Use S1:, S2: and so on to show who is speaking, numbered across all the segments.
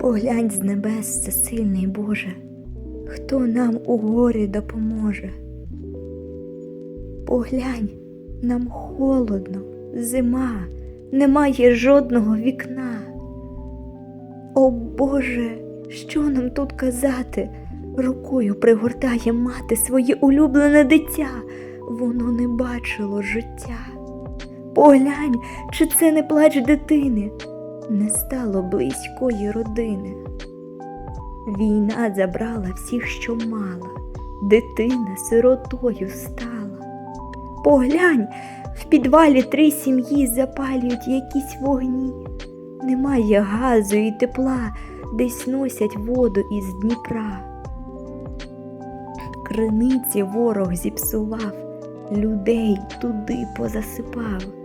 S1: Поглянь з небес, всесильний Боже, хто нам у горі допоможе. Поглянь, нам холодно, зима, немає жодного вікна. О Боже, що нам тут казати? Рукою пригортає мати своє улюблене дитя, воно не бачило життя. Поглянь, чи це не плач дитини, не стало близької родини. Війна забрала всіх, що мала, дитина сиротою стала. Поглянь, в підвалі три сім'ї запалюють якісь вогні. Немає газу і тепла, десь носять воду із Дніпра. Криниці ворог зіпсував, людей туди позасипав.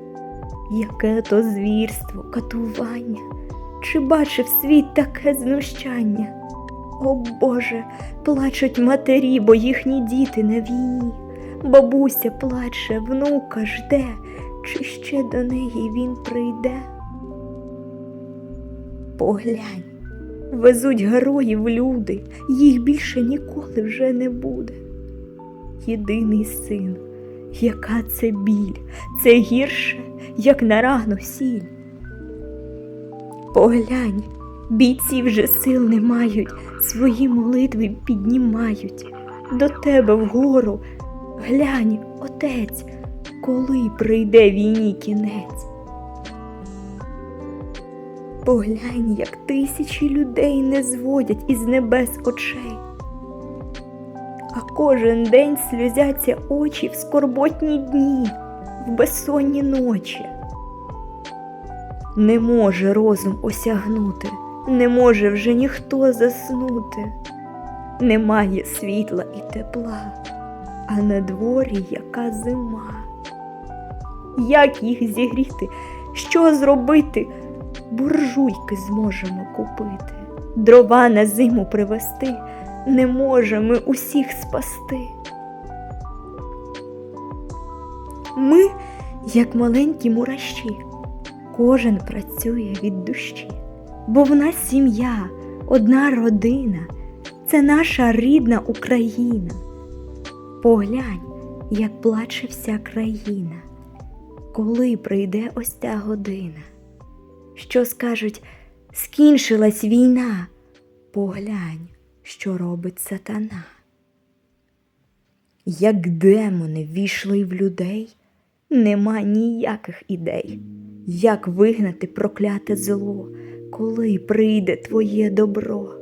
S1: Яке то звірство, катування, чи бачив світ таке знущання? О Боже, плачуть матері, бо їхні діти на війні. Бабуся плаче, внука жде, чи ще до неї він прийде? Поглянь, везуть героїв люди, їх більше ніколи вже не буде. Єдиний син, яка це біль, це гірше, як на рану сіль. Поглянь, бійці вже сил не мають, свої молитви піднімають. До тебе вгору, глянь, отець, коли прийде війні кінець. Поглянь, як тисячі людей не зводять із небес очей. Кожен день сльозяться очі в скорботні дні, в безсонні ночі. Не може розум осягнути, не може вже ніхто заснути. Немає світла і тепла, а на дворі яка зима. Як їх зігріти? Що зробити? Буржуйки зможемо купити, дрова на зиму привезти, не можемо усіх спасти. Ми, як маленькі мураші, кожен працює від душі, бо в нас сім'я, одна родина, це наша рідна Україна. Поглянь, як плаче вся країна, коли прийде ось ця година. Що скажуть, скінчилась війна, поглянь, що робить сатана. Як демони війшли в людей, нема ніяких ідей, як вигнати прокляте зло, коли прийде твоє добро.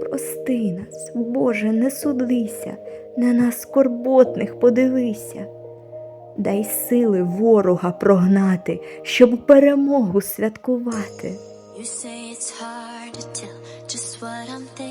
S1: Прости нас, Боже, не судлися, на нас скорботних подивися. Дай сили ворога прогнати, щоб перемогу святкувати.
S2: You say it's hard to tell what I'm thinking.